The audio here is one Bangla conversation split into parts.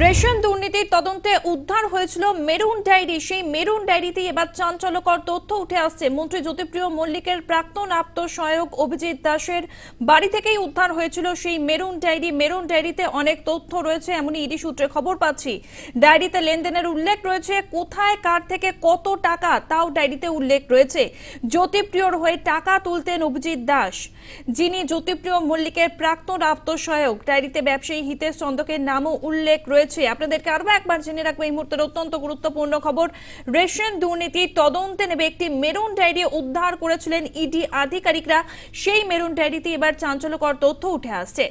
রেশন দুর্নীতির তদন্তে উদ্ধার হয়েছিল মেরুন ডায়েরি। সেই মেরুন ডায়েরিতে এবার চাঞ্চল্যকর তথ্য উঠে আসছে। মন্ত্রী জ্যোতিপ্রিয় মল্লিকের প্রাক্তন আত্মসহায়ক অভিজিৎ দাসের বাড়ি থেকেই উদ্ধার হয়েছিল সেই মেরুন ডায়েরি। মেরুন ডায়েরিতে অনেক তথ্য রয়েছে, এমনই ইডি সূত্রে খবর পাচ্ছি। ডায়েরিতে লেনদেনের উল্লেখ রয়েছে, কোথায়, কার থেকে কত টাকা, তাও ডায়েরিতে উল্লেখ রয়েছে। জ্যোতিপ্রিয়র হয়ে টাকা তুলতেন অভিজিৎ দাস। যিনি জ্যোতিপ্রিয় মল্লিকের প্রাক্তন আত্মসহায়ক, ডায়েরিতে ব্যবসায়ী হিতেশ চন্দ্রকের নামও উল্লেখ রয়েছে। আপনাদেরকে আরও একবার জেনে রাখব, এই মুহূর্তের অত্যন্ত গুরুত্বপূর্ণ খবর। রেশন দুর্নীতি তদন্তে নেবে একটি মেরুন ডায়েরি উদ্ধার করেছিলেন ইডি আধিকারিকরা। সেই মেরুন ডায়েরিতে এবার চাঞ্চল্যকর তথ্য উঠে আসছে।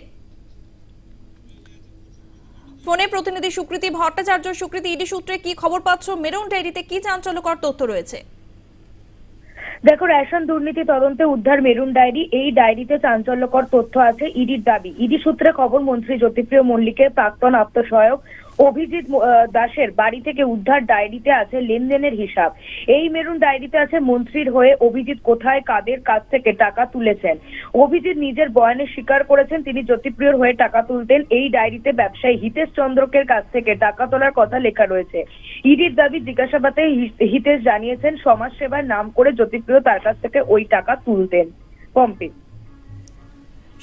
ফোনে প্রতিনিধি সুকৃতি ভট্টাচার্য। সুকৃতি, ইডি সূত্রে কি খবর পাচ্ছ? মেরুন ডায়েরিতে কি চাঞ্চল্যকর তথ্য রয়েছে? দেখো, রেশন দুর্নীতি তদন্তে উদ্ধার মেরুন ডায়েরি। এই ডায়েরিতে চাঞ্চল্যকর তথ্য আছে ইডির দাবি। ইডি সূত্রে খবর, মন্ত্রী জ্যোতিপ্রিয় মল্লিকের প্রাক্তন আত্মসহায়ক অভিজিৎ দাসের বাড়ি থেকে উদ্ধার ডায়েরিতে আছে লেনদেনের হিসাব। এই মেরুন ডায়েরিতে আছে মন্ত্রীর হয়ে অভিজিৎ কোথায়, কাদের কাছ থেকে টাকা তুলেছেন। অভিজিৎ নিজের বয়ানে স্বীকার করেছেন, তিনি জ্যোতিপ্রিয়র হয়ে টাকা তুলতেন। এই ডায়েরিতে ব্যবসায়ী হিতেশ চন্দ্রকের কাছ থেকে টাকা তোলার কথা লেখা রয়েছে। ইডির দাবি জিজ্ঞাসাবাদে হিতেশ জানিয়েছেন সমাজ সেবার নাম করে জ্যোতিপ্রিয় তার কাছ থেকে ওই টাকা তুলতেন। পম্পি।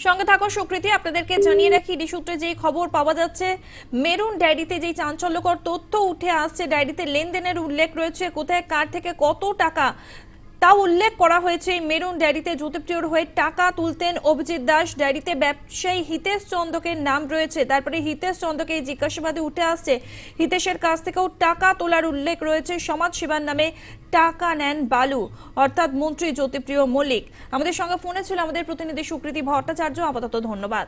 সঙ্গে থাকো সুকৃতি, আপনাদেরকে জানিয়ে রাখি, ইডি সূত্রে যেই খবর পাওয়া যাচ্ছে, মেরুন ডায়েরিতে যেই চাঞ্চল্যকর তথ্য উঠে আসছে, ডায়েরিতে লেনদেনের উল্লেখ রয়েছে, কোথায়, কার থেকে কত টাকা তা উল্লেখ করা হয়েছে মেরুন ডায়েরিতে জ্যোতিপ্রিয়র হয়ে টাকা তুলতেন অভিজিৎ দাস। ডায়েরিতে ব্যবসায়ী হিতেশ চন্দ্রকের নাম রয়েছে। তারপরে হিতেশ চন্দ্রকে জিজ্ঞাসাবাদে উঠে আসছে। হিতেশের কাছ থেকেও টাকা তোলার উল্লেখ রয়েছে। সমাজ সেবার নামে টাকা নেন বালু, অর্থাৎ মন্ত্রী জ্যোতিপ্রিয় মল্লিক। আমাদের সঙ্গে ফোনে ছিল আমাদের প্রতিনিধি সুকৃতি ভট্টাচার্য। আপাতত ধন্যবাদ।